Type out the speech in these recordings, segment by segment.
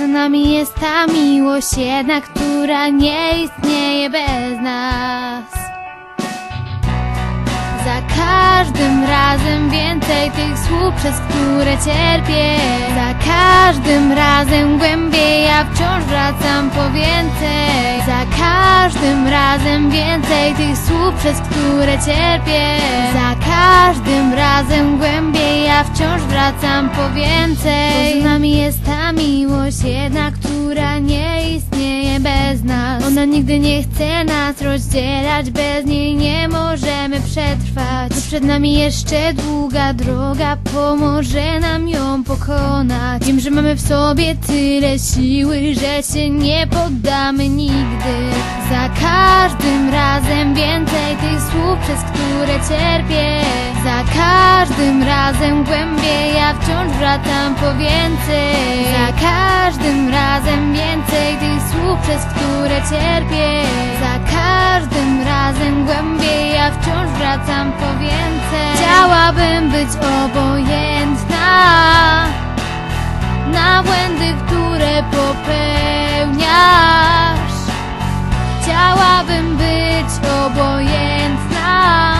nami jest ta miłość jedna, która nie istnieje bez nas. Za każdym razem więcej tych słów, przez które cierpię. Każdym razem głębiej ja wciąż wracam po więcej. Za każdym razem więcej tych słów, przez które cierpię. Za każdym razem głębiej ja wciąż wracam po więcej. Poza nami jest ta miłość jedna, która nie istnieje bez nas. Ona nigdy nie chce nas rozdzielać, bez niej nie możemy przetrwać. Bo przed nami jeszcze długa droga, pomoże nam ją pokonać. Wiem, że mamy w sobie tyle siły, że się nie poddamy nigdy. Za każdym razem więcej tych słów, przez które cierpię. Za każdym razem głębiej ja wciąż wracam po więcej. Za każdym razem więcej tych słów, które cierpię. Za każdym razem głębiej ja wciąż wracam po więcej. Chciałabym być obojętna na błędy, które popełniasz. Chciałabym być obojętna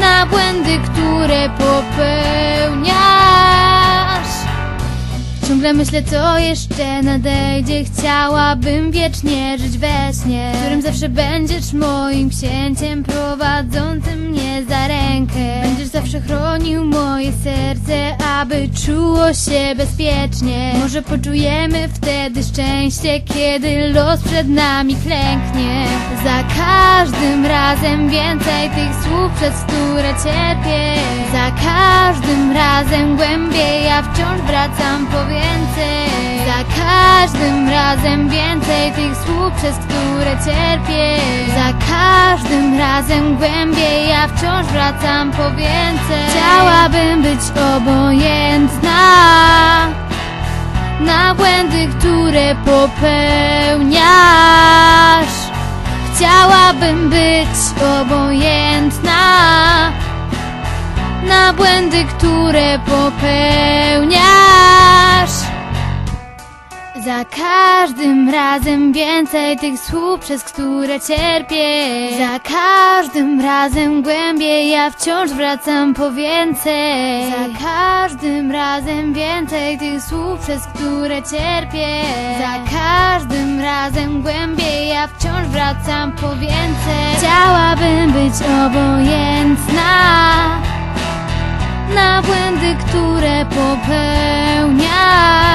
na błędy, które popełniasz. Ciągle myślę, co jeszcze nadejdzie. Chciałabym wiecznie żyć we śnie, w którym zawsze będziesz moim księciem, prowadzącym mnie za rękę. Będziesz zawsze chronił moje serce, aby czuło się bezpiecznie. Może poczujemy wtedy szczęście, kiedy los przed nami klęknie. Za każdym razem więcej tych słów, przez które cierpię. Za każdym razem głębiej ja wciąż wracam po więcej. Za każdym razem więcej tych słów, przez które cierpię. Za każdym razem głębiej ja wciąż wracam po więcej. Chciałabym być obojętna na błędy, które popełniasz. Chciałabym być obojętna na błędy, które popełniasz. Za każdym razem więcej tych słów, przez które cierpię. Za każdym razem głębiej ja wciąż wracam po więcej. Za każdym razem więcej tych słów, przez które cierpię. Za każdym razem głębiej ja wciąż wracam po więcej. Chciałabym być obojętna na błędy, które popełniasz.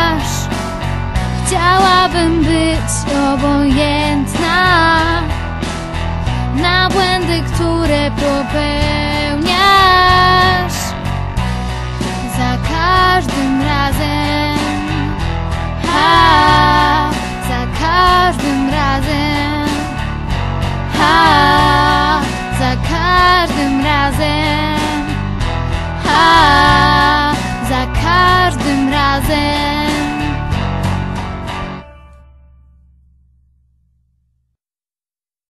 Być obojętna na błędy, które popełniasz.